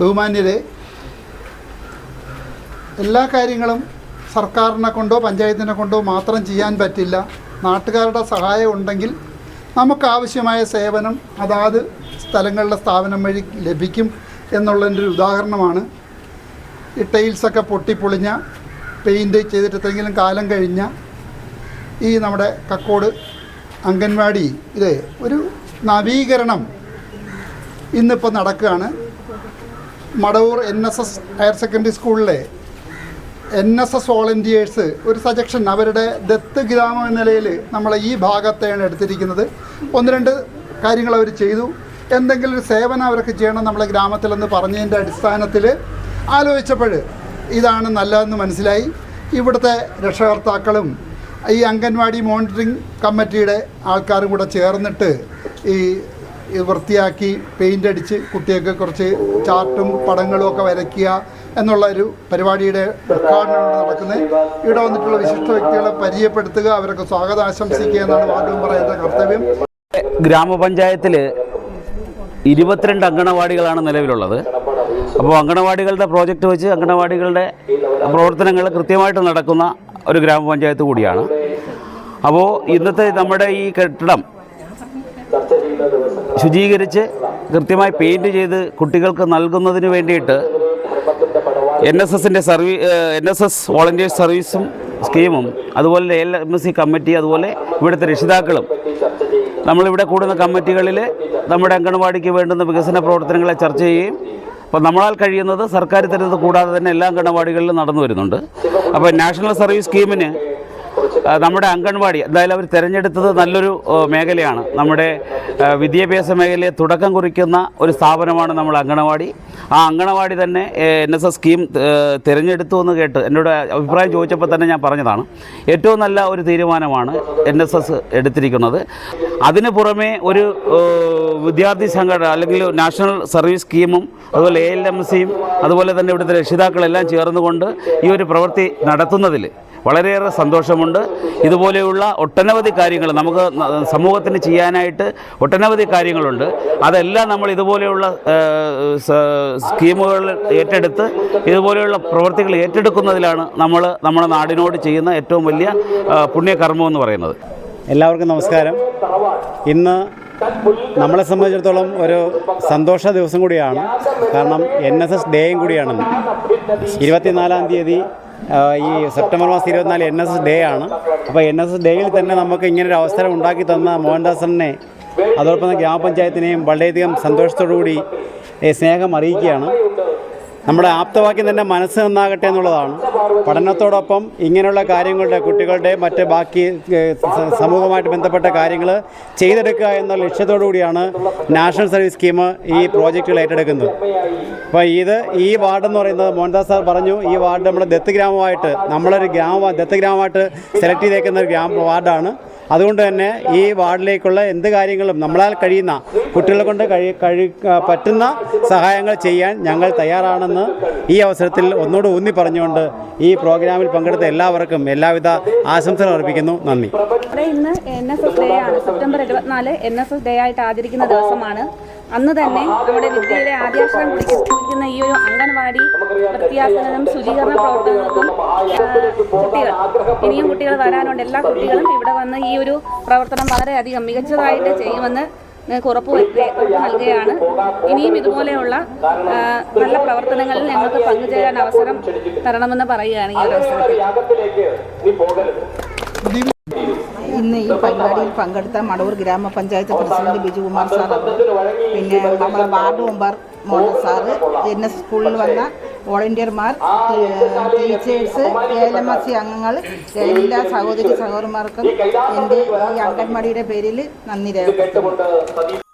ബഹുമാന്യരെ എല്ലാ കാര്യങ്ങളും സർക്കാരിനെ കൊണ്ടോ പഞ്ചായത്തിനെ കൊണ്ടോ മാത്രം ചെയ്യാൻ പറ്റില്ല. നാട്ടുകാരുടെ സഹായം ഉണ്ടെങ്കിൽ നമുക്കാവശ്യമായ സേവനം അതാത് സ്ഥലങ്ങളിലെ സ്ഥാപനം വഴി ലഭിക്കും എന്നുള്ളതിന്റെ ഒരു ഉദാഹരണമാണ്. ഈ ടൈൽസൊക്കെ പൊട്ടിപ്പൊളിഞ്ഞ പെയിന്റ് ചെയ്തിട്ട് എത്രയെങ്കിലും കാലം കഴിഞ്ഞ ഈ നമ്മുടെ കക്കോട് അംഗൻവാടി ഇത് ഒരു നവീകരണം ഇന്നിപ്പോൾ നടക്കുകയാണ്. Madavoor N S S higher secondary സ്കൂളിലെ എൻ എസ് എസ് വോളണ്ടിയേഴ്സ് ഒരു സജക്ഷൻ അവരുടെ ദത്ത് ഗ്രാമം എന്ന നിലയിൽ നമ്മളെ ഈ ഭാഗത്തെയാണ് എടുത്തിരിക്കുന്നത്. ഒന്ന് രണ്ട് കാര്യങ്ങൾ അവർ ചെയ്തു. എന്തെങ്കിലും ഒരു സേവനം അവർക്ക് ചെയ്യണം നമ്മളെ ഗ്രാമത്തിലെന്ന് പറഞ്ഞതിന്റെ അടിസ്ഥാനത്തിൽ ആലോചിച്ചപ്പോൾ ഇതാണ് നല്ലതെന്ന് മനസ്സിലായി. ഇവിടുത്തെ രക്ഷകർത്താക്കളും ഈ അംഗൻവാടി മോണിറ്ററിംഗ് കമ്മിറ്റിയുടെ ആൾക്കാരും കൂടെ ചേർന്നിട്ട് ഈ വൃത്തിയാക്കി പെയിന്റ് അടിച്ച് കുട്ടിയൊക്കെ കുറച്ച് ചാർട്ടും പടങ്ങളും ഒക്കെ വരയ്ക്കുക എന്നുള്ള ഒരു പരിപാടിയുടെ ഉദ്ഘാടനമാണ് നടക്കുന്നത്. ഇവിടെ വന്നിട്ടുള്ള വിശിഷ്ട വ്യക്തികളെ പരിചയപ്പെടുത്തുക അവരൊക്കെ സ്വാഗതം ആശംസിക്കുക എന്നാണ് വാർഡ് പറയുന്ന കർത്തവ്യം. ഗ്രാമപഞ്ചായത്തിൽ ഇരുപത്തിരണ്ട് അങ്കണവാടികളാണ് നിലവിലുള്ളത്. അപ്പോൾ അങ്കണവാടികളുടെ പ്രോജക്റ്റ് വെച്ച് അങ്കണവാടികളുടെ പ്രവർത്തനങ്ങൾ കൃത്യമായിട്ട് നടക്കുന്ന ഒരു ഗ്രാമപഞ്ചായത്ത് കൂടിയാണ്. അപ്പോൾ ഇന്നത്തെ നമ്മുടെ ഈ കെട്ടിടം ശുചീകരിച്ച് കൃത്യമായി പെയിന്റ് ചെയ്ത് കുട്ടികൾക്ക് നൽകുന്നതിന് വേണ്ടിയിട്ട് എൻ എസ് എസിന്റെ സർവീ എൻ എസ് എസ് വോളണ്ടിയേഴ്സ് സർവീസും സ്കീമും അതുപോലെ L M S C committee അതുപോലെ ഇവിടുത്തെ രക്ഷിതാക്കളും നമ്മളിവിടെ കൂടുന്ന കമ്മിറ്റികളിൽ നമ്മുടെ അംഗൻവാടിക്ക് വേണ്ടുന്ന വികസന പ്രവർത്തനങ്ങളെ ചർച്ച ചെയ്യുകയും അപ്പോൾ നമ്മളാൽ കഴിയുന്നത് സർക്കാർ തരുന്നത് കൂടാതെ തന്നെ എല്ലാ അംഗൻവാടികളിലും നടന്നു വരുന്നുണ്ട്. അപ്പോൾ നാഷണൽ സർവീസ് സ്കീമിന് നമ്മുടെ അംഗൻവാടി എന്തായാലും അവർ തിരഞ്ഞെടുത്തത് നല്ലൊരു മേഖലയാണ്. നമ്മുടെ വിദ്യാഭ്യാസ മേഖലയെ തുടക്കം കുറിക്കുന്ന ഒരു സ്ഥാപനമാണ് നമ്മൾ അങ്കണവാടി ആ അങ്കണവാടി തന്നെ എൻ എസ് എസ് സ്കീം തിരഞ്ഞെടുത്തു എന്ന് കേട്ട് എന്നോട് അഭിപ്രായം ചോദിച്ചപ്പോൾ തന്നെ ഞാൻ പറഞ്ഞതാണ്. ഏറ്റവും നല്ല ഒരു തീരുമാനമാണ് എൻ എസ് എസ് എടുത്തിരിക്കുന്നത്. അതിന് പുറമെ ഒരു വിദ്യാർത്ഥി സംഘടന അല്ലെങ്കിൽ നാഷണൽ സർവീസ് സ്കീമും അതുപോലെ എ എൽ എം സിയും അതുപോലെ തന്നെ ഇവിടുത്തെ രക്ഷിതാക്കളെല്ലാം ചേർന്നുകൊണ്ട് ഈ ഒരു പ്രവൃത്തി നടത്തുന്നതിൽ വളരെയേറെ സന്തോഷമുണ്ട്. ഇതുപോലെയുള്ള ഒട്ടനവധി കാര്യങ്ങൾ നമുക്ക് സമൂഹത്തിന് ചെയ്യാനായിട്ട് ഒട്ടനവധി കാര്യങ്ങളുണ്ട്. അതെല്ലാം നമ്മൾ ഇതുപോലെയുള്ള സ്കീമുകൾ ഏറ്റെടുത്ത് ഇതുപോലെയുള്ള പ്രവൃത്തികൾ ഏറ്റെടുക്കുന്നതിലാണ് നമ്മൾ നമ്മുടെ നാടിനോട് ചെയ്യുന്ന ഏറ്റവും വലിയ പുണ്യകർമ്മം എന്ന് പറയുന്നത്. എല്ലാവർക്കും നമസ്കാരം. ഇന്ന് നമ്മളെ സംബന്ധിച്ചിടത്തോളം ഒരു സന്തോഷ ദിവസം കൂടിയാണ്. കാരണം എൻ എസ് എസ് ഡേയും കൂടിയാണ് ഇരുപത്തിനാലാം തീയതി ഈ സെപ്റ്റംബർ മാസം ഇരുപത്തിനാല് എൻ എസ് എസ് ഡേ ആണ്. അപ്പോൾ എൻ എസ് എസ് ഡേയിൽ തന്നെ നമുക്ക് ഇങ്ങനൊരു അവസരം ഉണ്ടാക്കി തന്ന മോഹൻദാസനെ അതോടൊപ്പം ഗ്രാമപഞ്ചായത്തിനെയും വളരെയധികം സന്തോഷത്തോടു കൂടി സ്നേഹം അറിയിക്കുകയാണ്. നമ്മുടെ ആപ്തവാക്യം തന്നെ മനസ്സ് നന്നാകട്ടെ എന്നുള്ളതാണ്. പഠനത്തോടൊപ്പം ഇങ്ങനെയുള്ള കാര്യങ്ങളുടെ കുട്ടികളുടെ മറ്റ് ബാക്കി സമൂഹമായിട്ട് ബന്ധപ്പെട്ട കാര്യങ്ങൾ ചെയ്തെടുക്കുക എന്ന ലക്ഷ്യത്തോടു കൂടിയാണ് നാഷണൽ സർവീസ് സ്കീം ഈ പ്രോജക്റ്റുകൾ ഏറ്റെടുക്കുന്നത്. അപ്പോൾ ഇത് ഈ വാർഡ് എന്ന് പറയുന്നത് മോഹൻദാസ് സാർ പറഞ്ഞു ഈ വാർഡ് നമ്മുടെ ദത്ത് ഗ്രാമമായിട്ട് നമ്മളൊരു ഗ്രാമ ദത്ത് ഗ്രാമമായിട്ട് സെലക്ട് ചെയ്തേക്കുന്ന ഒരു ഗ്രാമ വാർഡാണ്. അതുകൊണ്ട് തന്നെ ഈ വാർഡിലേക്കുള്ള എന്ത് കാര്യങ്ങളും നമ്മളാൽ കഴിയുന്ന കുട്ടികളെ കൊണ്ട് കഴി കഴി പറ്റുന്ന സഹായങ്ങൾ ചെയ്യാൻ ഞങ്ങൾ തയ്യാറാണെന്ന് ഈ അവസരത്തിൽ ഒന്നുകൂടെ ഊന്നി പറഞ്ഞുകൊണ്ട് ഈ പ്രോഗ്രാമിൽ പങ്കെടുത്ത എല്ലാവർക്കും എല്ലാവിധ ആശംസകൾ അർപ്പിക്കുന്നു. നന്ദി. ഇന്ന് എൻ എസ് എസ് ഡേ ആണ്. സെപ്റ്റംബർ ഇരുപത്തിനാല് എൻ എസ് എസ് ഡേ ആയിട്ട് ആചരിക്കുന്ന ദിവസമാണ്. അന്ന് തന്നെ നമ്മുടെ വിദ്യയുടെ ആദ്യാക്ഷരം കുറിക്കുന്ന ഈ ഒരു അംഗൻവാടി വൃത്തിയാക്കുന്നതിനും ശുചീകരണ പ്രവർത്തനങ്ങൾക്കും കുട്ടികൾ ഇനിയും കുട്ടികൾ വരാനുണ്ട്. എല്ലാ കുട്ടികളും ഇവിടെ വന്ന് ഈ ഒരു പ്രവർത്തനം വളരെയധികം മികച്ചതായിട്ട് ചെയ്യുമെന്ന് നിങ്ങൾക്ക് ഉറപ്പ് ഉറപ്പ് നൽകുകയാണ്. ഇനിയും ഇതുപോലെയുള്ള നല്ല പ്രവർത്തനങ്ങളിൽ ഞങ്ങൾക്ക് പങ്കുചേരാൻ അവസരം തരണമെന്ന് പറയുകയാണ് ഈ ഒരു അവസരത്തിൽ. ഇന്ന് ഈ പരിപാടിയിൽ പങ്കെടുത്ത മടവൂർ ഗ്രാമപഞ്ചായത്ത് പ്രസിഡന്റ് ബിജുകുമാർ സാർ പിന്നെ നമ്മുടെ ward member Mohan sir N S സ്കൂളിൽ വന്ന വോളണ്ടിയർമാർ ടീച്ചേഴ്സ് എ എൽ എം എസ് സി അംഗങ്ങൾ എല്ലാ സഹോദരി സഹോദരന്മാർക്കും എന്റെ ഈ അംഗൻവാടിയുടെ പേരിൽ നന്ദി രേഖപ്പെടുത്തുന്നു.